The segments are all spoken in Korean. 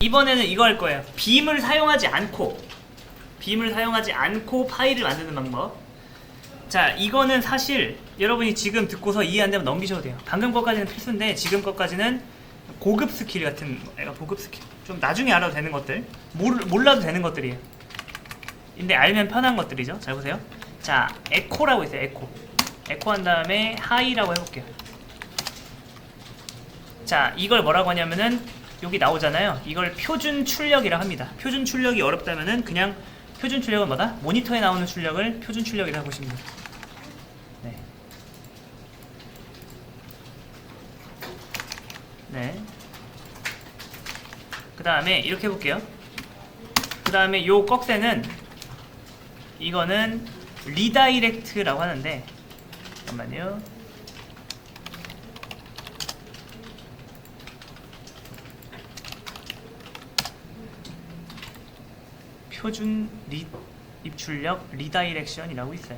이번에는 이거 할 거예요. 빔을 사용하지 않고 빔을 사용하지 않고 파일을 만드는 방법. 자, 이거는 사실 여러분이 지금 듣고서 이해 안 되면 넘기셔도 돼요. 방금 것까지는 필수인데 지금 것까지는 고급 스킬 같은 애가 고급 스킬. 좀 나중에 알아도 되는 것들. 몰, 몰라도 되는 것들이에요. 근데 알면 편한 것들이죠. 잘 보세요. 자, 에코라고 있어요. 에코. 에코 한 다음에 하이라고 해볼게요. 자, 이걸 뭐라고 하냐면은 여기 나오잖아요. 이걸 표준 출력이라 합니다. 표준 출력이 어렵다면은 그냥 표준 출력은 뭐다? 모니터에 나오는 출력을 표준 출력이라고 보시면 돼요. 네. 네. 그 다음에 이렇게 해볼게요. 그 다음에 요 꺽쇠는 이거는 리다이렉트라고 하는데 잠깐만요. 표준 리, 입출력 리다이렉션이라고 있어요.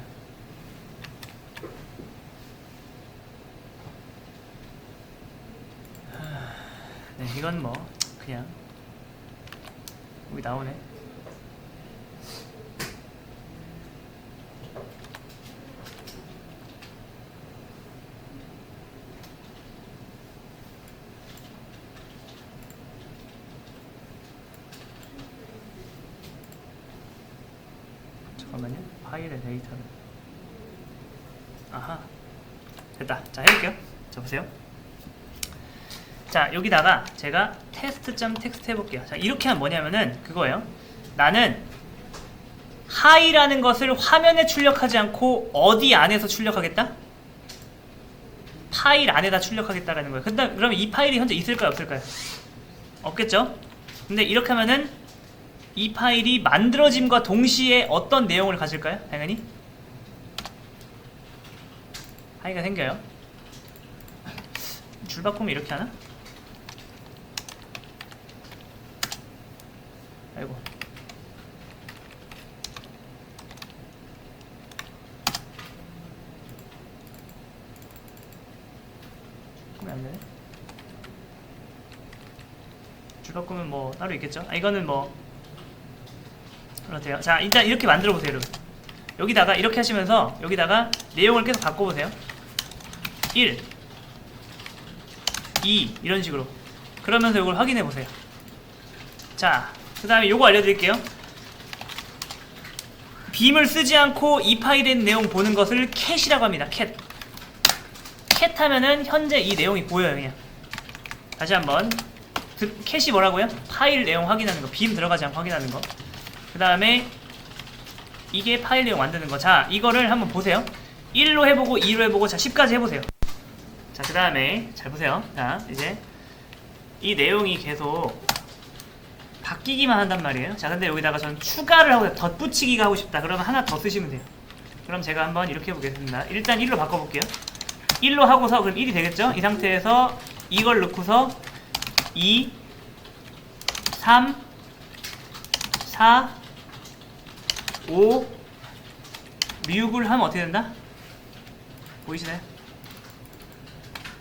하, 네, 이건 뭐 그냥 여기 나오네. 잠깐만요. 파일의 데이터를. 아하. 됐다. 자, 해볼게요. 자, 보세요. 자, 여기다가 제가 테스트.텍스트 해볼게요. 자, 이렇게 하면 뭐냐면은 그거예요. 나는 하이라는 것을 화면에 출력하지 않고 어디 안에서 출력하겠다? 파일 안에다 출력하겠다라는 거예요. 근데 그러면 이 파일이 현재 있을까요, 없을까요? 없겠죠? 근데 이렇게 하면은 이 파일이 만들어짐과 동시에 어떤 내용을 가질까요? 당연히 하이가 생겨요. 줄바꿈이 이렇게 하나? 아이고. 그러면 안 되네. 줄바꿈은 뭐 따로 있겠죠? 아 이거는 뭐 그렇대요. 자, 일단 이렇게 만들어 보세요, 여러분. 여기다가 이렇게 하시면서 여기다가 내용을 계속 바꿔 보세요. 1 2 이런 식으로. 그러면서 이걸 확인해 보세요. 자, 그다음에 요거 알려 드릴게요. 빔을 쓰지 않고 이 있는 내용 보는 것을 캣이라고 합니다. 캣. 캣 하면은 현재 이 내용이 보여요, 그냥. 다시 한번. 드- 캣이 뭐라고요? 파일 내용 확인하는 거. 빔 들어가지 않고 확인하는 거. 그 다음에 이게 파일 내용 만드는 거. 자, 이거를 한번 보세요. 1로 해보고 2로 해보고 자 10까지 해보세요. 자, 그 다음에 잘 보세요. 자, 이제 이 내용이 계속 바뀌기만 한단 말이에요. 자, 근데 여기다가 저는 추가를 하고 덧붙이기가 하고 싶다. 그러면 하나 더 쓰시면 돼요. 그럼 제가 한번 이렇게 해보겠습니다. 일단 1로 바꿔볼게요. 1로 하고서 그럼 1이 되겠죠? 이 상태에서 이걸 넣고서 2, 3, 4, 5, 6을 하면 어떻게 된다? 보이시나요?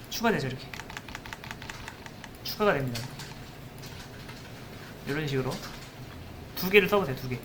추가되죠 이렇게. 추가가 됩니다. 이런 식으로. 두 개를 써보세요 두개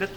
끝.